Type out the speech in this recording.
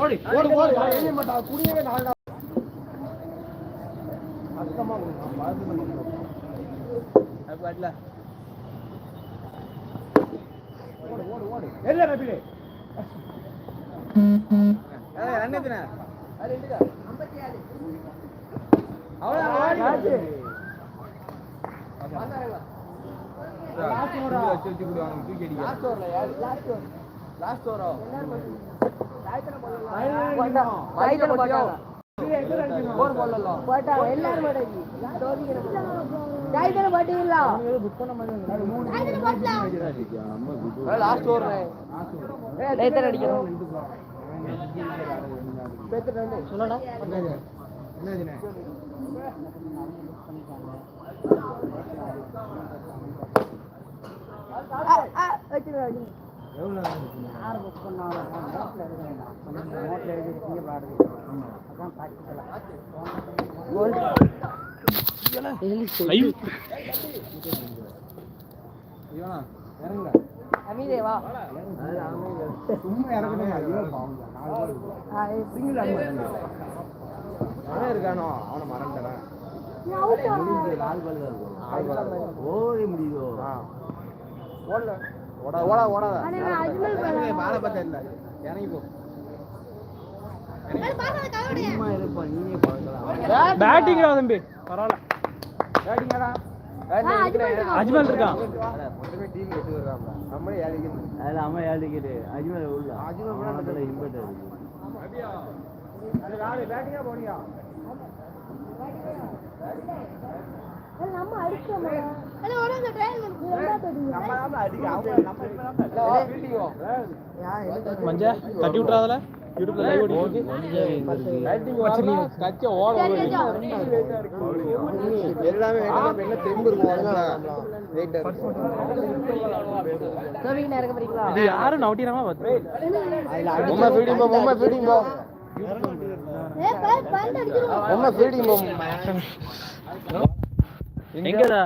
ஓடு ஓடு ஓடு எரிய மாட்டா குடியவே நாலு அர்த்தமா அது பாட்டுல. ஓடு ஓடு ஓடு. எரிய ரபிலே ஏய் அண்ணேதுனே அது எங்க அவ்வளவு லாஸ்ட் ஓவரா வச்சு வச்சு விடுவாங்க தூக்கி அடிக்க லாஸ்ட் ஓவர்ல யார்? Last over. லாஸ்ட் ஓவரோ? மைதன போட்டாங்க போட்டாங்க எல்லாரும் போட்டாச்சு ஜாய்தன போட்டீங்களா லாஸ்ட் ஓவர் எத்தனை அடிக்கணும் சொல்லடா என்னதுனே புக் பண்ணாலும் நோட்டில் எழுதுறேன் நோட்டில் எழுதி திங்க பாடுது அதான் இவனா இறங்குடா அமீதேவா சும்மா இறங்கணும் அவன் இருக்கானோ அவனை மறந்துட்டேன் முடிஞ்சு நாலு பால் தான் இருக்கும் ஓடி முடியுதோ ஓடல ஓட ஓட ஓடாத பாலை பார்த்தா இல்ல இறங்கி போ. பேட்டிங் தம்பி. பரவாயில்ல. பேட்டிங்கடா அஜ்மல் இருக்கான். நம்ம மஞ்சா தட்டி விட்றாதல யூடியூப்ல லைவ் ஓடிட்டு பேட்டிங் வரல கச்ச ஓட எல்லாமே என்ன தெம்பு இருக்கும் இது நவுட்டிராம பார்த்து பொம்மை ஃபீடிங் போ ஃபீடிங் ஏ ஃபீடிங் போ எங்கடா